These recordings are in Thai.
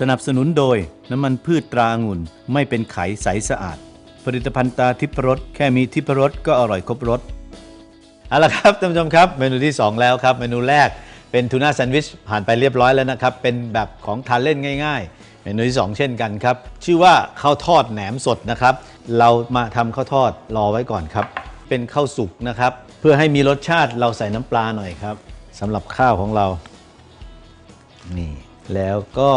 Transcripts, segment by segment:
สนับสนุนโดยน้ำมันพืชตราองุ่นไม่เป็นไขใสสะอาด ผลิตภัณฑ์ตาทิพรสแค่มีทิพรสก็อร่อยครบรสเอาละครับท่านผู้ชมครับ เมนูที่ 2 แล้วครับ เมนูแรกเป็นทูน่าแซนด์วิชผ่านไปเรียบร้อยแล้วนะครับ เป็นแบบของทานเล่นง่าย ๆ เมนูที่ 2 เช่นกันครับ ชื่อว่าข้าวทอดแหนมสดนะครับ เรามาทำข้าวทอดรอไว้ก่อนครับ เป็นข้าวสุกนะครับ เพื่อให้มีรสชาติเราใส่น้ำปลาหน่อยครับสำหรับข้าวของเรา นี่แล้วก็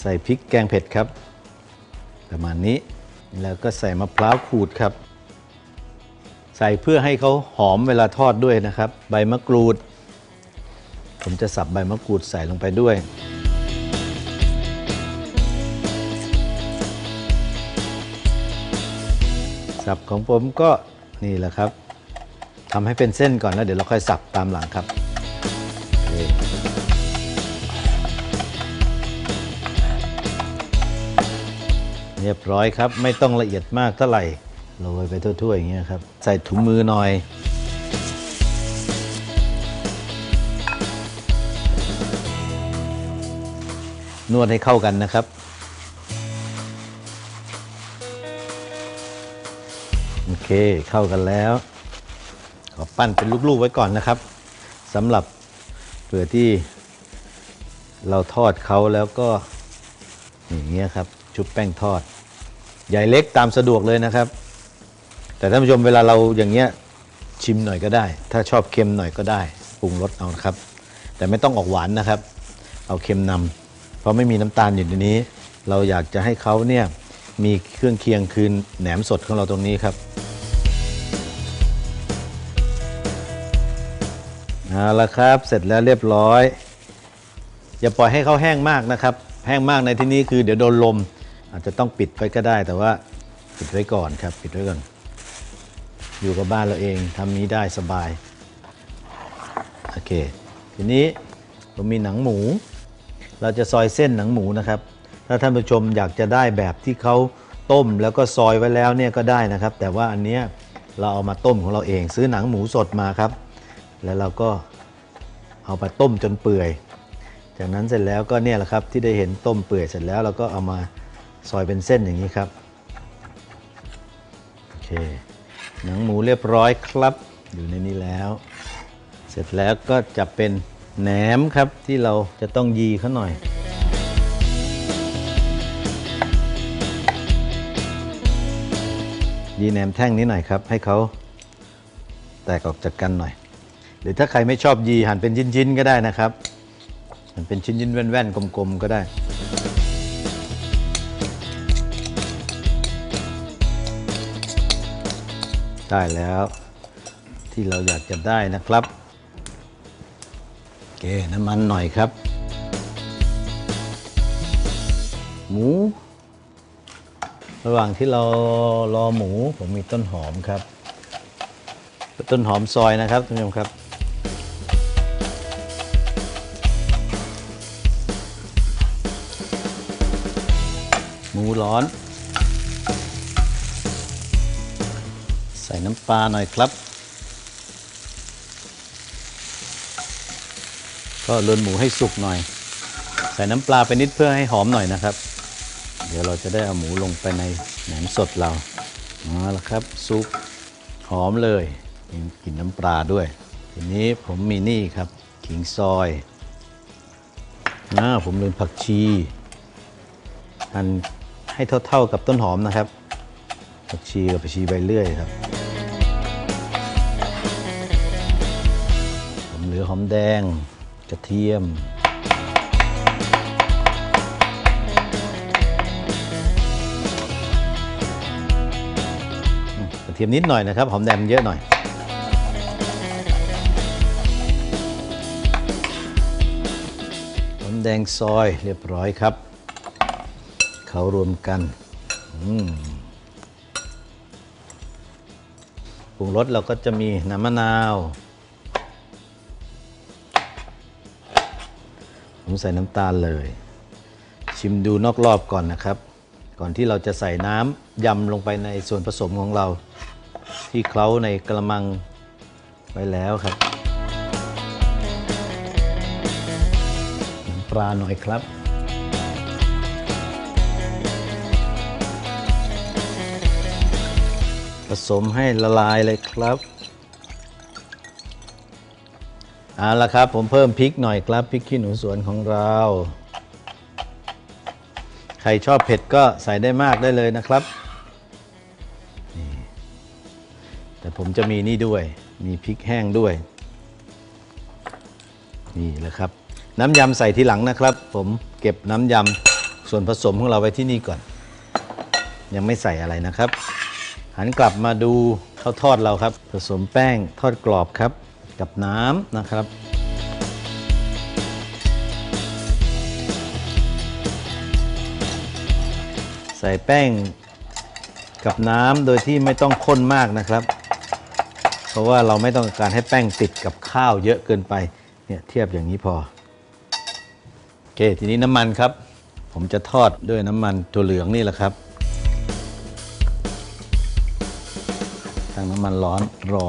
ใส่พริกแกงเผ็ดครับ ประมาณนี้แล้วก็ใส่มะพร้าวขูดครับ ใส่เพื่อให้เขาหอมเวลาทอดด้วยนะครับ ใบมะกรูด ผมจะสับใบมะกรูดใส่ลงไปด้วย สับของผมก็นี่แหละครับทำให้เป็นเส้นก่อนแล้วเดี๋ยวเราค่อยสับตามหลังครับ เรียบร้อยครับ ไม่ต้องละเอียดมากเท่าไหร่โรยไปทั่วๆอย่างเงี้ยครับ ใส่ถุงมือหน่อย นวดให้เข้ากันนะครับ โอเคเข้ากันแล้วขอปั้นเป็นลูกๆไว้ก่อนนะครับสำหรับเผื่อที่เราทอดเขาแล้วก็อย่างเงี้ยครับ ชุบแป้งทอด ใหญ่เล็กตามสะดวกเลยนะครับ แต่ท่านผู้ชมเวลาเราอย่างเงี้ยชิมหน่อยก็ได้ ถ้าชอบเค็มหน่อยก็ได้ปรุงรสเอานะครับ แต่ไม่ต้องออกหวานนะครับ เอาเค็มนำเพราะไม่มีน้ำตาลอยู่ในนี้ เราอยากจะให้เขาเนี่ยมีเครื่องเคียงคือแหนมสดของเราตรงนี้ครับเอาละครับ เสร็จแล้วเรียบร้อย อย่าปล่อยให้เขาแห้งมากนะครับ แห้งมากในที่นี้คือเดี๋ยวโดนลม อาจจะต้องปิดไว้ก็ได้ แต่ว่าปิดไว้ก่อนครับ ปิดไว้ก่อน อยู่กับบ้านเราเองทำนี้ได้สบาย โอเค ทีนี้ผมมีหนังหมู เราจะซอยเส้นหนังหมูนะครับ ถ้าท่านผู้ชมอยากจะได้แบบที่เขาต้มแล้วก็ซอยไว้แล้วเนี่ยก็ได้นะครับ แต่ว่าอันเนี้ยเราเอามาต้มของเราเอง ซื้อหนังหมูสดมาครับ แล้วเราก็เอาไปต้มจนเปื่อย จากนั้นเสร็จแล้วก็เนี่ยแหละครับที่ได้เห็นต้มเปื่อยเสร็จแล้วเราก็เอามา ซอยเป็นเส้นอย่างนี้ครับโอเคหนังหมูเรียบร้อยครับ อยู่ในนี้แล้ว เสร็จแล้วก็จะเป็นแหนมครับที่เราจะต้องยีเขาหน่อยยีแหนมแท่งนี้หน่อยครับ ให้เขาแตกออกจากกันหน่อย หรือถ้าใครไม่ชอบยีหั่นเป็นชิ้นๆก็ได้นะครับหั่นเป็นชิ้นๆแว่นๆกลมๆก็ได้ ได้แล้วที่เราอยากจะได้นะครับเคน้ำมันหน่อยครับ หมู ระหว่างที่เรารอหมูผมมีต้นหอมครับ ต้นหอมซอยนะครับท่านผู้ชมครับหมูร้อน ใส่น้ำปลาหน่อยครับ ก็ลวนหมูให้สุกหน่อย ใส่น้ำปลาไปนิดเพื่อให้หอมหน่อยนะครับ เดี๋ยวเราจะได้เอาหมูลงไปในแหนมสดเราเอาละครับซุปหอมเลยมีกลิ่นน้ำปลาด้วย ทีนี้ผมมีนี่ครับขิงซอยอ่าผมลืมผักชีหั่นให้เท่าๆกับต้นหอมนะครับผักชีกับผักชีใบเลื่อยครับ ลือหอมแดง กระเทียม กระเทียมนิดหน่อยนะครับ หอมแดงเยอะหน่อย หอมแดงซอยเรียบร้อยครับ เขารวมกันปรุงรสเราก็จะมีน้ำมะนาว ผมใส่น้ำตาลเลย ชิมดูนอกรอบก่อนนะครับ ก่อนที่เราจะใส่น้ำยำลงไปในส่วนผสมของเรา ที่เคล้าในกระมังไว้แล้วครับปลาหน่อยครับผสมให้ละลายเลยครับ เอาละครับ ผมเพิ่มพริกหน่อยครับพริกขี้หนูสวนของเรา ใครชอบเผ็ดก็ใส่ได้มากได้เลยนะครับ แต่ผมจะมีนี่ด้วย มีพริกแห้งด้วย นี่แหละครับ น้ำยำใส่ทีหลังนะครับ ผมเก็บน้ำยำส่วนผสมของเราไว้ที่นี่ก่อน ยังไม่ใส่อะไรนะครับ หันกลับมาดูข้าวทอดเราครับ ผสมแป้งทอดกรอบครับ กับน้ำนะครับ ใส่แป้งกับน้ำโดยที่ไม่ต้องข้นมากนะครับ เพราะว่าเราไม่ต้องการให้แป้งติดกับข้าวเยอะเกินไปเนี่ยเทียบอย่างนี้พอโอเคทีนี้น้ำมันครับ ผมจะทอดด้วยน้ำมันถั่วเหลืองนี่แหละครับตั้งน้ำมันร้อนรอ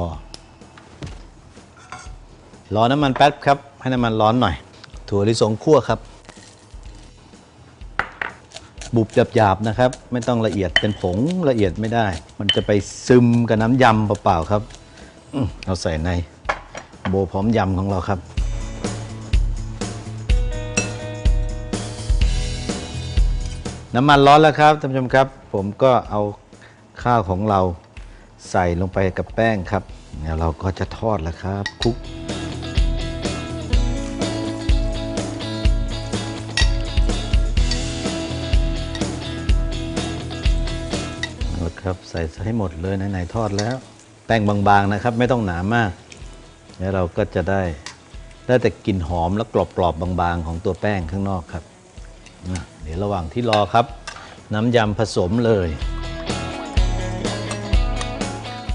รอน้ำมันแป๊บครับ ให้น้ำมันร้อนหน่อย ถั่วลิสงคั่วครับ บุบหยาบๆนะครับ ไม่ต้องละเอียดเป็นผงละเอียดไม่ได้ มันจะไปซึมกับน้ำยำเปล่าๆครับเอาใส่ในโบพร้อมยำของเราครับน้ำมันร้อนแล้วครับท่านผู้ชมครับ ผมก็เอาข้าวของเราใส่ลงไปกับแป้งครับแล้วเราก็จะทอดแล้วครับคลุก ครับ ใส่ให้หมดเลยไหนๆทอดแล้ว แป้งบางๆนะครับ ไม่ต้องหนามาก แล้วเราก็จะได้ได้แต่กลิ่นหอมและกรอบๆบางๆ ของตัวแป้งข้างนอกครับเดี๋ยวระหว่างที่รอครับ น้ำยำผสมเลย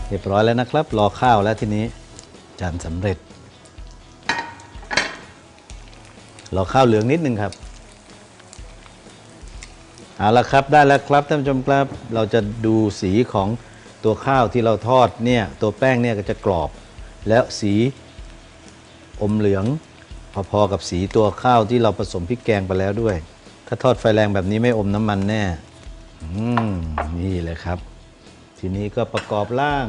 เรียบร้อยแล้วนะครับ รอข้าวแล้วทีนี้จานสำเร็จ รอข้าวเหลืองนิดนึงครับ เอาละครับได้แล้วครับท่านผู้ชมครับ เราจะดูสีของตัวข้าวที่เราทอดเนี่ยตัวแป้งเนี่ยก็จะกรอบ แล้วสีอมเหลือง พอๆกับสีตัวข้าวที่เราผสมพริกแกงไปแล้วด้วย ถ้าทอดไฟแรงแบบนี้ไม่อมน้ำมันแน่นี่เลยครับ ทีนี้ก็ประกอบร่าง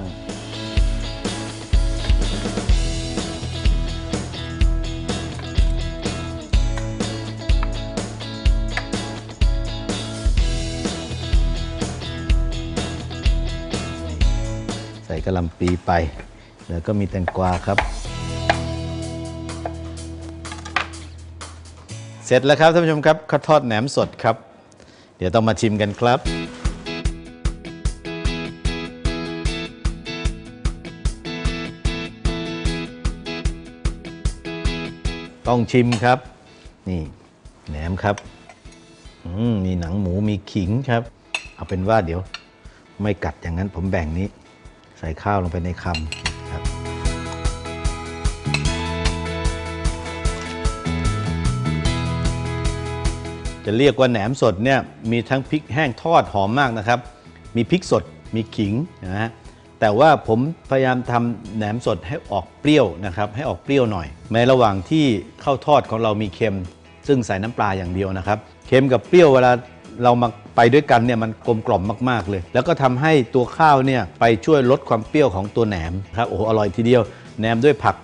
กระหลำปีไป แล้วก็มีแตงกวาครับ เสร็จแล้วครับท่านผู้ชมครับข้าวทอดแหนมสดครับ เดี๋ยวต้องมาชิมกันครับต้องชิมครับ นี่แหนมครับมมีหนังหมูมีขิงครับ เอาเป็นว่าเดี๋ยว ไม่กัดอย่างนั้นผมแบ่งนี้ ส่ข้าวลงไปในคำครับจะเรียกว่าแหนมสดเนี่ยมีทั้งพริกแห้งทอดหอมมากนะครับ มีพริกสดมีขิงนะฮะแต่ว่าผมพยายามทำแหนมสดให้ออกเปรี้ยวนะครับ ให้ออกเปรี้ยวหน่อยในระหว่างที่ข้าวทอดของเรามีเค็ม ซึ่งใส่น้ำปลาอย่างเดียวนะครับ เค็มกับเปรี้ยวเวลาเรามา ไปด้วยกันเนี่ยมันกลมกล่อมมาก ๆ เลย แล้วก็ทำให้ตัวข้าวเนี่ยไปช่วยลดความเปรี้ยวของตัวแหนมครับโอ้อร่อยทีเดียวแหนมด้วยผัก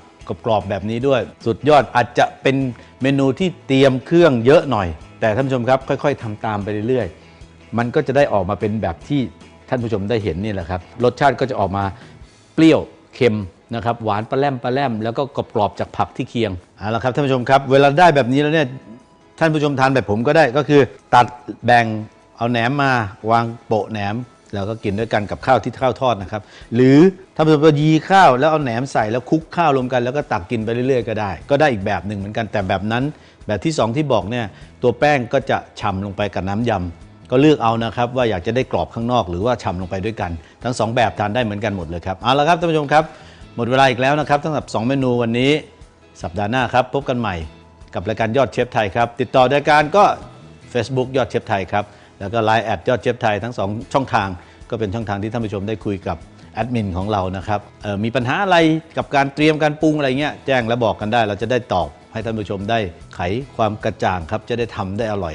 กรอบแบบนี้ด้วย สุดยอดอาจจะเป็นเมนูที่เตรียมเครื่องเยอะหน่อย แต่ท่านผู้ชมครับค่อย ๆทำตามไปเรื่อยๆ มันก็จะได้ออกมาเป็นแบบที่ท่านผู้ชมได้เห็นนี่แหละครับรสชาติก็จะออกมาเปรี้ยวเค็มนะครับหวานปลาแรมปลาแรมแล้วก็กรอบๆจากผักที่เคียงเอาละครับท่านผู้ชมครับ เวลาได้แบบนี้แล้วเนี่ยท่านผู้ชมทานแบบผมก็ได้ก็คือตัดแบ่ง เอาแหนมมาวางโปะแหนมแล้วก็กินด้วยกันกับข้าวที่ข้าวทอดนะครับ หรือถ้าเป็นยีข้าวแล้วเอาแหนมใส่แล้วคลุกข้าวรวมกันแล้วก็ตักกินไปเรื่อยๆก็ได้ ก็ได้อีกแบบหนึ่งเหมือนกันแต่แบบนั้น แบบที่สองที่บอกเนี่ยตัวแป้งก็จะฉ่ำลงไปกับน้ำยำก็เลือกเอานะครับว่าอยากจะได้กรอบข้างนอกหรือว่าฉ่ำลงไปด้วยกัน ทั้งสองแบบทานได้เหมือนกันหมดเลยครับเอาละครับท่านผู้ชมครับ หมดเวลาอีกแล้วนะครับสำหรับสองเมนูวันนี้ สัปดาห์หน้าครับพบกันใหม่ กับรายการยอดเชฟไทยครับติดต่อรายการก็ Facebook ยอดเชฟไทยครับ แล้วก็ Line แอดยอดเชฟไทยทั้ง 2 ช่องทาง ก็เป็นช่องทางที่ท่านผู้ชมได้คุยกับแอดมินของเรานะครับมีปัญหาอะไรกับการเตรียมการปรุงอะไรเงี้ยแจ้งและบอกกันได้ เราจะได้ตอบให้ท่านผู้ชมได้ไขความกระจ่างครับจะได้ทำได้อร่อย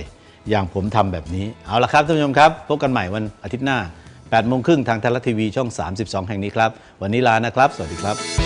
อย่างผมทำแบบนี้ เอาละครับท่านผู้ชมครับ พบกันใหม่วันอาทิตย์หน้า8โมงครึ่งทางไทยรัฐทีวีช่อง 32 แห่งนี้ครับ วันนี้ลานะครับ สวัสดีครับ